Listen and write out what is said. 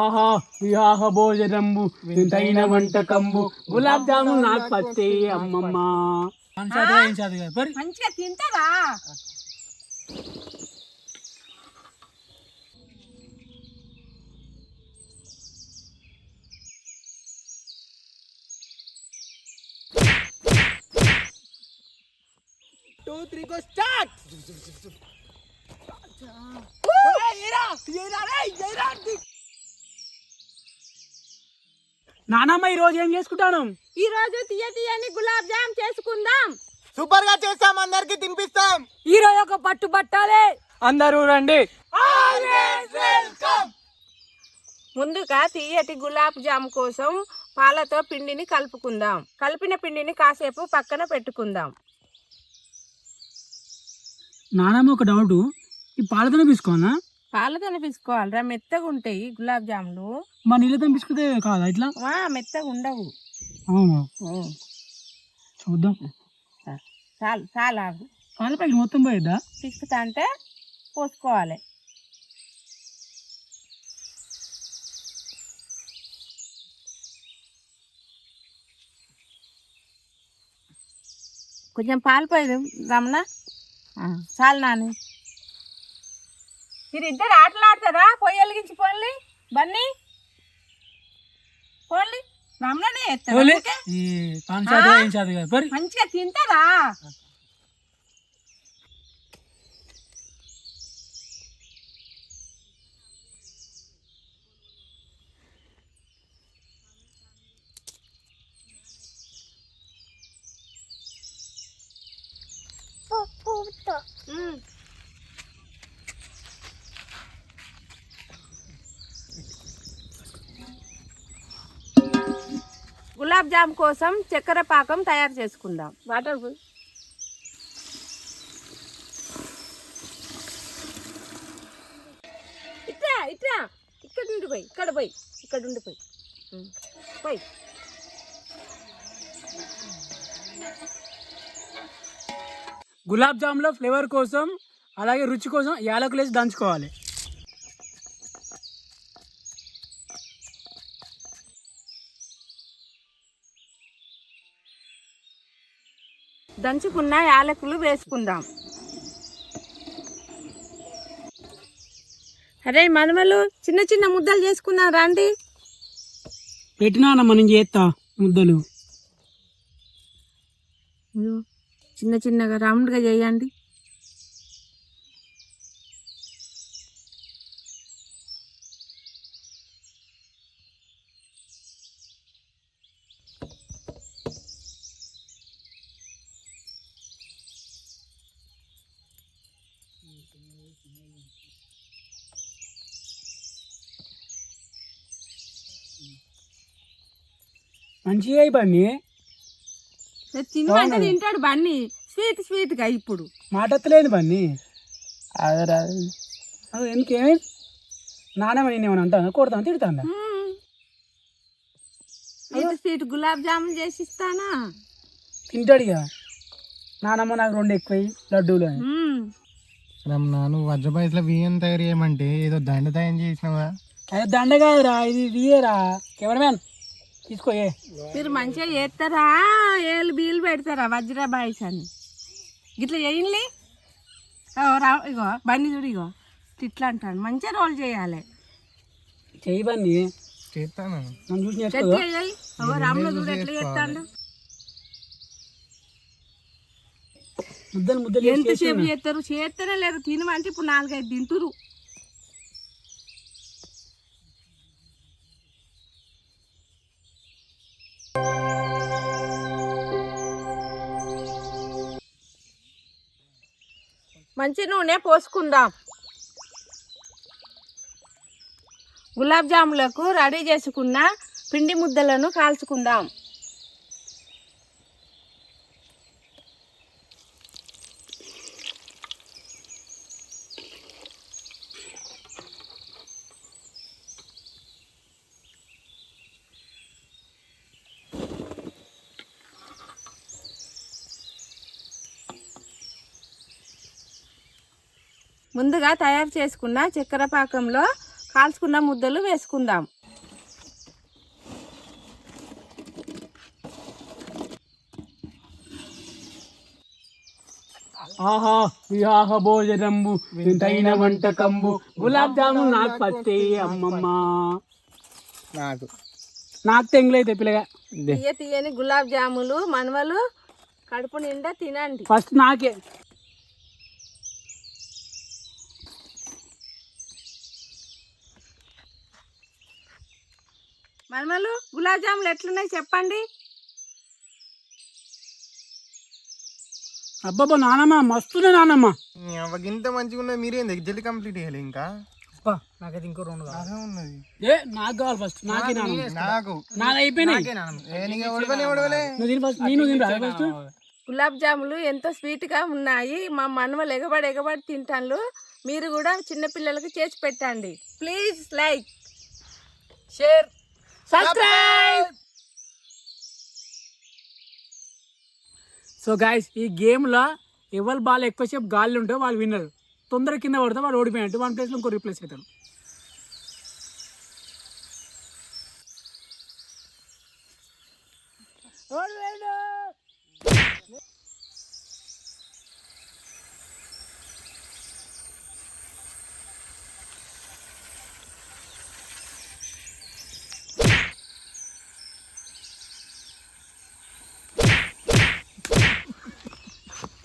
ఆహా వివాహ భోజనంబు వింతైన వంటకంబు. గులాబ్ జామున్ నాకు పత్తే అమ్మమ్మ. మంచిగా తింటారా? టూ త్రీ గో స్టార్ట్ నానమ్మ ఈ రోజు ఏం చేసుకుంటాను? ఈ రోజు తీయ తీయని గులాబ్ జామ్ చేసుకుందాం. సూపర్గా చేస్తాం అందరికి తినిపిస్తాం. ఈ రోజు ఒక పట్టు పట్టాలి అందరూ రండి. ముందుగా తీయటి గులాబ్ జామ్ కోసం పాలతో పిండిని కలుపుకుందాం. కలిపిన పిండిని కాసేపు పక్కన పెట్టుకుందాం. నానమ్మ ఒక డౌట్ ఈ పాలతోనే తీసుకోనా పాలతో తీసుకోవాలిరా మెత్తగా ఉంటాయి గులాబ్ జాములు. మా నీళ్ళతో పిసుకుతే కాదా ఇట్లా? మెత్తగా ఉండవు. అవును. చూద్దాం. చాలు చాలా ఆగు. పాల ప్యాకెట్ మొత్తం పోయిద్దా? పిసుకుతా అంటే పోసుకోవాలి. కొంచెం పాలు పోయి రమణ. చాలు నాని. మీరు ఇద్దరు ఆటలాడతారా? పొయ్యి వెలిగించి పోన్లి. బన్నీ. పోన్లి? ఈ ఏం కాదు. పరి. మంచిగా తింటారా. గులాబ్ జామ్ కోసం చక్కెర పాకం తయారు చేసుకుందాం. వాటర్ పోయి. ఇట్లా ఇట్లా ఇక్కడ నుండి పోయి ఇక్కడ పోయి ఇక్కడ నుండి పోయి. ఉమ్. పోయి. గులాబ్ జామ్లో ఫ్లేవర్ కోసం అలాగే రుచి కోసం యాలకులు వేసి దంచుకోవాలి. దంచుకున్న యాలకులు వేసుకుందాం. అరే మనమలు చిన్న చిన్న ముద్దలు చేసుకుందాం రండి పెట్టినానమ్మ నేను చేస్తా ముద్దలు? చిన్న చిన్నగా రౌండ్గా చేయండి. మంచిగా అయిపోయి తినమంటే తింటాడు బన్నీ. స్వీట్ స్వీట్గా ఇప్పుడు. మాటెత్తలేదు బన్ని. అది ఎందుకేమి? నానమ్మ నేను ఏమైనా అంటాను కొడతాను తిడతాను. Sweet sweet? గులాబ్ జామున్ చేసి ఇస్తానా? తింటాడు ఇక. నానమ్మ నాకు రెండు ఎక్కువ లడ్డూలు అని. రమణ నువ్వు వజ్ర పైసల బియ్యం తయారు చేయమంటే ఏదో దండ తయారు చేసినావా? అది దండ కాదురా ఇది వియేరా కెమెరామ్యాన్. తీసుకో ఏ. మీరు మంచిగా చేస్తారా? ఏళ్ళు బీలు పెడతారా వజ్రబాయిస్ అని? ఇట్లా చేయండి. రా ఇగో బండి చూడు ఇగో. ఇట్లా అంటాను. మంచిగా రోల్ చేయాలి. చెయ్యి బన్ని చేస్తాను. నన్ను చూసి నేర్చుకో. గట్టిగా చేయి. అగో రాములు చూడు ఎట్లా చేస్తాడు. ముద్దలు ముద్దలు చేసి ఎంతసేపు. చేస్తారు? చేస్తేనే లేరు తినమంటే ఇప్పుడు నాలుగైదు తింటురు మంచి నూనె పోసుకుందాం. గులాబ్ జాములకు రెడీ చేసుకున్న పిండి ముద్దలను కాల్చుకుందాం. ముందుగా తయారు చేసుకున్న చక్కెర పాకంలో కాల్చుకున్న ముద్దలు వేసుకుందాం. ఆహా వివాహ భోజనంబు వింతైన వంటకంబు. గులాబ్ జామున్ నాకు పత్తే అమ్మమ్మ. నాకు. నాకు తెంగులైతే పిల్లగా. తీయ తీయని గులాబ్ జాములు మనవలు కడుపు నిండా తినండి. ఫస్ట్ నాకే. మనవలు గులాబ్ జాములు ఎట్లున్నాయి చెప్పండి? అబ్బబ్బా నానమ్మ మస్తునే నానమ్మ. ఇంత మంచిగా ఉన్నది మీరేంది? జల్ది కంప్లీట్ చేయాలి ఇంకా? నాకైతే ఇంకో రెండు అదే ఉన్నది. ఏ నాకు కావాలి ఫస్ట్ నాకే నాకు నాది అయిపోయినాయి. ఏ నీకు ఉడవలే ఉడవలే నువ్వు తిని ఫస్ట్ నేను తిని ఫస్ట్ గులాబ్ జాములు ఎంతో స్వీట్గా ఉన్నాయి. మా మనవలు ఎగబడి ఎగబడి తింటాను మీరు కూడా చిన్నపిల్లలకి చేసి పెట్టండి. Please like share subscribe so guys ఈ గేమ్లో ఎవరు బాల్ ఎక్కువసేపు గాలి ఉంటే వాళ్ళు విన్నర్. తొందర కింద పడితే వాడు ఓడిపోయినట్టు వన్ ప్లేస్లో ఇంకో రీప్లేస్ అవుతాడు